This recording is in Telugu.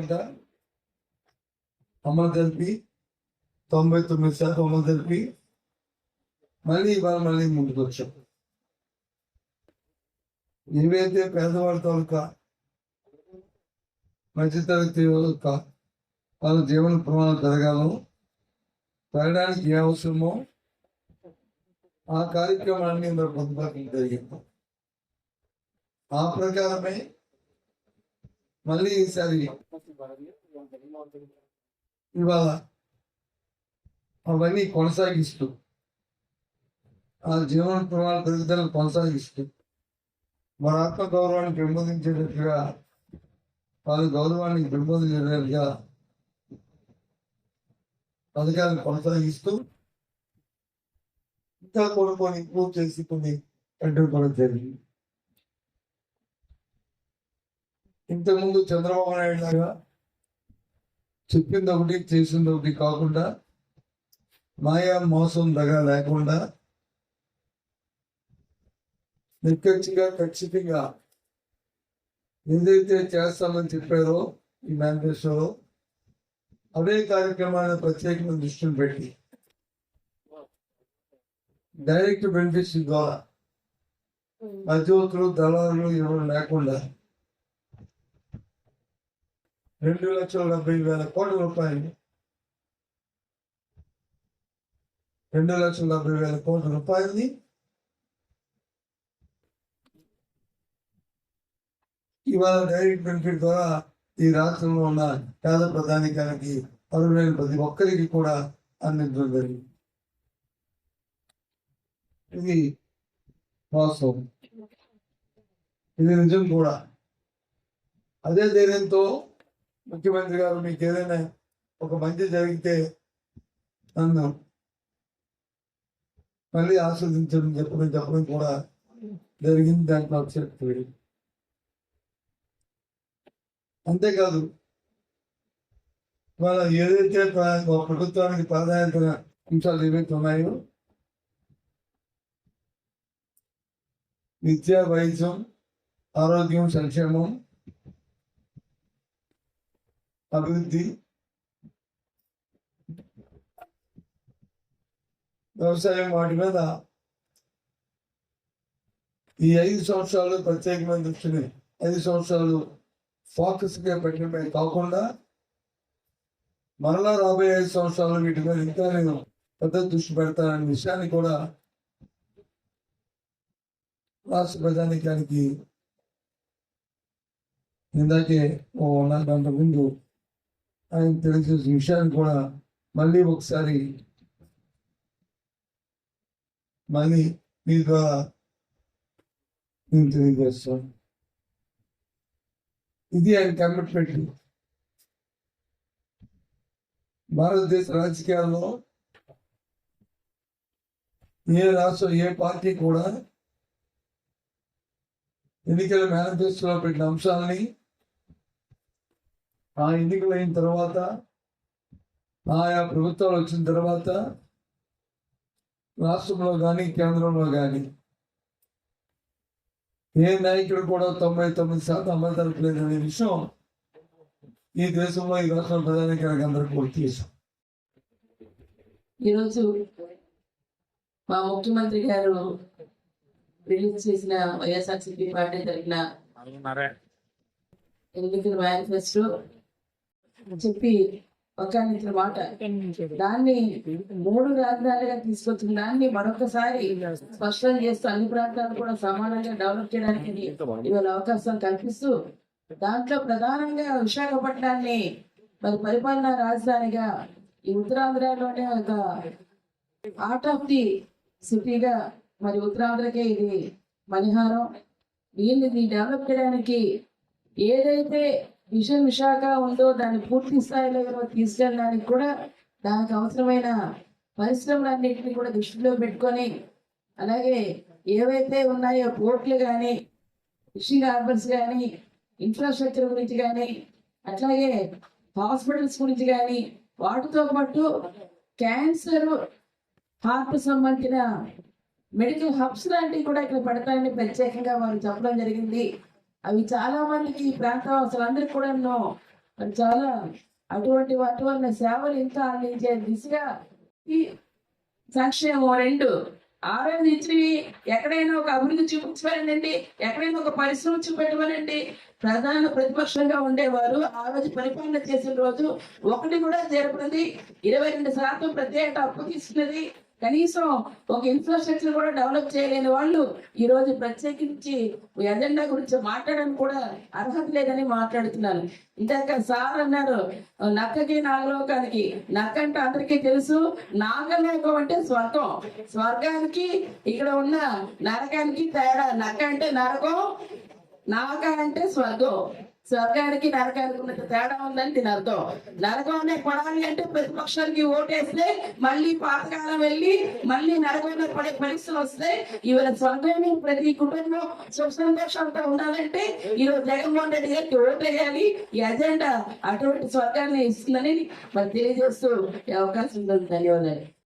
మీద అమలు తెలిపి తొంభై తొమ్మిది శాతం అమలు తెలిపి మళ్ళీ ఇవాళ మళ్ళీ ముందుకు వచ్చాం. ఏవైతే పేదవాళ్ళ తాలూకా మధ్యతరగతి యొక్క వాళ్ళ జీవన ప్రమాణం పెరగాలో పెరగడానికి ఏ అవసరమో ఆ కార్యక్రమాన్ని ఇందులో పొందుపరచడం జరిగింది. ఆ ప్రకారమే మళ్ళీ ఈసారి ఇవాళ అవన్నీ కొనసాగిస్తూ ఆ జీవన ప్రమాణ పెరుగుదలను కొనసాగిస్తూ మన ఆత్మ గౌరవాన్ని పెంపొందించేటట్టుగా వాళ్ళ గౌరవాన్ని పెంపొందించేటట్టుగా పథకాలను కొనసాగిస్తూ ఇంకా కొన్ని కొన్ని ఇంప్రూవ్ చేసి కొన్ని పెట్టుకోవడం జరిగింది. ఇంతకుముందు చంద్రబాబు నాయుడు లాగా చెప్పింది ఒకటి చేసింది ఒకటి కాకుండా మాయా మోసం దగా లేకుండా నిక్కచ్చిగా ఖచ్చితంగా ఏదైతే చేస్తామని చెప్పారో ఈ మేనిఫెస్టోలో అవే కార్యక్రమాలను ప్రత్యేకంగా దృష్టిని పెట్టి డైరెక్ట్ బెనిఫిట్స్ ద్వారా మధ్యవర్తులు దళారులు ఎవరు లేకుండా రెండు లక్షల డెబ్బై వేల కోట్ల రూపాయలు. రెండు లక్షల డెబ్బై వేల కోట్ల రూపాయలని ఇవాళ డైరెక్ట్ బెనిఫిట్ ద్వారా ఈ రాష్ట్రంలో ఉన్న పేద ప్రధానికానికి అర్హులైన ప్రతి ఒక్కరికి కూడా అందించడం జరిగింది. ఇది వాస్తవం. ఇది నిజం కూడా. అదే ధైర్యంతో ముఖ్యమంత్రి గారు మీకు ఏదైనా ఒక మంచి జరిగితే నన్ను మళ్ళీ ఆస్వాదించడం చెప్పడం చెప్పడం కూడా జరిగింది దాంట్లో చెప్పి అంతేకాదు వాళ్ళ ఏదైతే ప్రభుత్వానికి ప్రాధాన్యత అంశాలు ఏవైతే ఉన్నాయో విద్య వైద్యం ఆరోగ్యం సంక్షేమం అభివృద్ధి వ్యవసాయం వాటి మీద ఈ ఐదు సంవత్సరాలు ప్రత్యేకమైన దృష్టిని ఐదు సంవత్సరాలు ఫోకస్గా పెట్టినమే పెట్టడమే కాకుండా మరలా రాబోయే ఐదు సంవత్సరాలు వీటి మీద ఇంకా నేను పెద్ద దృష్టి పెడతాననే విషయాన్ని కూడా రాష్ట్ర ప్రజానికానికి ఇందాకే ఓ నాలుగు గంటల ముందు ఆయన తెలియజేసిన విషయాన్ని కూడా మళ్ళీ ఒకసారి మళ్ళీ మీ ద్వారా నేను తెలియజేస్తాను. ఇది ఆయన కమిట్మెంట్ భారతదేశ రాజకీయాల్లో ఏ రాష్ట్రం ఏ పార్టీ కూడా ఎన్నికల మేనిఫెస్టోలో పెట్టిన అంశాలని ఆ ఎన్నికలు అయిన తర్వాత ఆయా ప్రభుత్వాలు వచ్చిన తర్వాత రాష్ట్రంలో కానీ కేంద్రంలో కానీ ఏ నాయకుడు కూడా తొంభై తొమ్మిది శాతం అమలు జరపలేదు అనే విషయం ఈ దేశంలో ఈ రాష్ట్రం ప్రధానికి అందరికీ కూడా తెలుసు ఈరోజు మా ముఖ్యమంత్రి గారు రిలీజ్ చేసిన వైఎస్ఆర్సీపీ పార్టీ జరిగిన ఎన్నికల మేనిఫెస్టో చెప్పి ఒక ఇతర మాట. దాన్ని మూడు రాజధానిగా తీసుకొచ్చిన దాన్ని మరొకసారి స్పష్టం చేస్తూ అన్ని ప్రాంతాలు కూడా సమానంగా డెవలప్ చేయడానికి ఇవాళ అవకాశం కల్పిస్తూ దాంట్లో ప్రధానంగా విశాఖపట్నాన్ని మరి పరిపాలనా రాజధానిగా ఈ ఉత్తరాంధ్రలోనే ఒక ఆర్ట్ ఆఫ్ ది సిటీగా మరి ఉత్తరాంధ్రకే ఇది మణిహారం. దీన్ని డెవలప్ చేయడానికి ఏదైతే మిషన్ విశాఖ ఉందో దాన్ని పూర్తి స్థాయిలో తీసుకెళ్ళడానికి కూడా దానికి అవసరమైన పరిశ్రమలన్నింటినీ కూడా దృష్టిలో పెట్టుకొని అలాగే ఏవైతే ఉన్నాయో పోర్ట్లు కానీ ఫిషింగ్ హార్బర్స్ కానీ ఇన్ఫ్రాస్ట్రక్చర్ గురించి కానీ అట్లాగే హాస్పిటల్స్ గురించి కానీ వాటితో పాటు క్యాన్సర్ హార్ట్ సంబంధించిన మెడికల్ హబ్స్ లాంటివి కూడా ఇక్కడ పెడతారని ప్రత్యేకంగా వారు చెప్పడం జరిగింది. అవి చాలా మందికి ఈ ప్రాంతవాసులందరికీ కూడా ఎన్నో చాలా అటువంటి వాటి వలన సేవలు ఇంకా అందించే దిశగా ఈ సంక్షేమం రెండు. ఆరోధించి ఎక్కడైనా ఒక అభివృద్ధి చూపించమనండి ఎక్కడైనా ఒక పరిశ్రమ చూపెట్టమనండి ప్రధాన ప్రతిపక్షంగా ఉండేవారు. ఆ రోజు పరిపాలన చేసిన రోజు ఒకటి కూడా జరపనిది ఇరవై రెండు శాతం ప్రత్యేక అప్పు తీసుకున్నది. కనీసం ఒక ఇన్ఫ్రాస్ట్రక్చర్ కూడా డెవలప్ చేయలేని వాళ్ళు ఈ రోజు ప్రత్యేకించి ఎజెండా గురించి మాట్లాడడానికి కూడా అర్హత లేదని మాట్లాడుతున్నారు. ఇందాక సార్ అన్నారు నక్కకి నాగలోకానికి నక్క అంటే అందరికీ తెలుసు నాగలోకం అంటే స్వర్గం. స్వర్గానికి ఇక్కడ ఉన్న నరకానికి తేడా నక్క అంటే నరకం నాగ అంటే స్వర్గం. స్వర్గానికి నరకానికి ఉన్నంత తేడా ఉందని దీని అర్థం. నరకం అనే పడాలి అంటే ప్రతిపక్షానికి ఓటేస్తే మళ్ళీ పాతకాలం వెళ్ళి మళ్ళీ నరకంలో పడే పరిస్థితులు వస్తాయి. ఇవాళ స్వర్గంలో ప్రతి కుటుంబం సుఖ సంతోషంతో ఉండాలంటే ఈరోజు జగన్మోహన్ రెడ్డి గారికి ఓటేయాలి ఈ అజెండా అటువంటి స్వర్గాన్ని ఇస్తుందని మరి తెలియజేస్తూ అవకాశం ఉంది ధన్యవాదాలు.